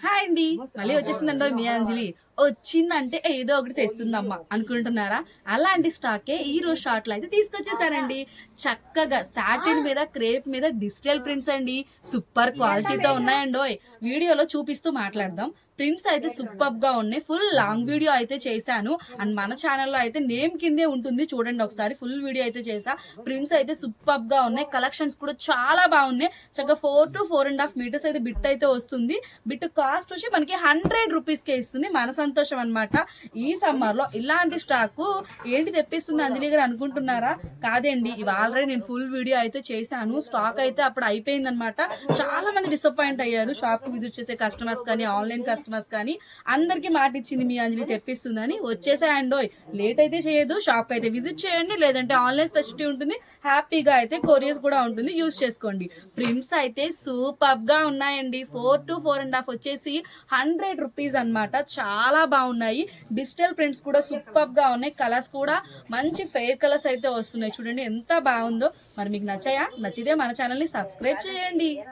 Hi అండి. మళ్ళీ వచ్చేసిందండో మీ అంజలి. వచ్చిందంటే ఏదో ఒకటి తెస్తుందమ్మా. అనుకుంటున్నారా? అలాంటి స్టాకే ఈ రోజు షార్ట్లో అయితే తీసుకొచ్చేసానండి చక్కగా సాటిన్ మీద క్రేప్ మీద డిజిటల్ ప్రింట్స్ అండి. సూపర్ క్వాలిటీతో ఉన్నాయండో వీడియోలో చూపిస్తూ మాట్లాడదాం. ప్రింట్స్ అయితే సూపర్గా ఉన్నాయి. ఫుల్ లాంగ్ వీడియో అయితే చేశాను. అండ్ మన ఛానల్లో అయితే నేమ్ కిందే ఉంటుంది. చూడండి ఒకసారి. ఫుల్ వీడియో అయితే చేసా ప్రింట్స్ అయితే సూపర్గా ఉన్నాయి. కలెక్షన్స్ కూడా చాలా బాగున్నాయి. చక్కగా four to four and half metres అయితే బిట్ అయితే వస్తుంది. బిట్ కాస్ట్ వచ్చి మనకి హండ్రెడ్ రూపీస్ కే ఇస్తుంది. మన సంతోషం అనమాట ఈ సమ్మర్లో ఇలాంటి స్టాక్ ఏంటి తెప్పిస్తుంది అంజలి గారు అనుకుంటున్నారా? కాదండి ఇవి ఆల్రెడీ నేను ఫుల్ వీడియో అయితే చేశాను. స్టాక్ అయితే అప్పుడు అయిపోయింది అనమాట చాలా మంది డిసప్పాయింట్ అయ్యారు. షాప్కి విజిట్ చేసే కస్టమర్స్ కానీ ఆన్లైన్ కస్టమర్స్ కానీ అందరికి మాట ఇచ్చింది మీ అంజలి తెప్పిస్తుందని. వచ్చేసాయండోయ్ లేట్ అయితే చేయదు షాప్ అయితే విజిట్ చేయండి. లేదంటే ఆన్లైన్ స్పెషాలిటీ ఉంటుంది. హ్యాపీగా అయితే కొరియర్స్ కూడా ఉంటుంది. యూస్ చేసుకోండి. ప్రింట్స్ అయితే సూపర్గా ఉన్నాయండి. Four to four and half వచ్చేసి హండ్రెడ్ రూపీస్ అన్నమాట. చాలా బాగున్నాయి. డిజిటల్ ప్రింట్స్ కూడా సూపర్గా ఉన్నాయి. కలర్స్ కూడా మంచి ఫెయిర్ కలర్స్ అయితే వస్తున్నాయి. చూడండి ఎంత బాగుందో. మరి మీకు నచ్చాయా? నచ్చితే మన ఛానల్ని సబ్స్క్రైబ్ చేయండి.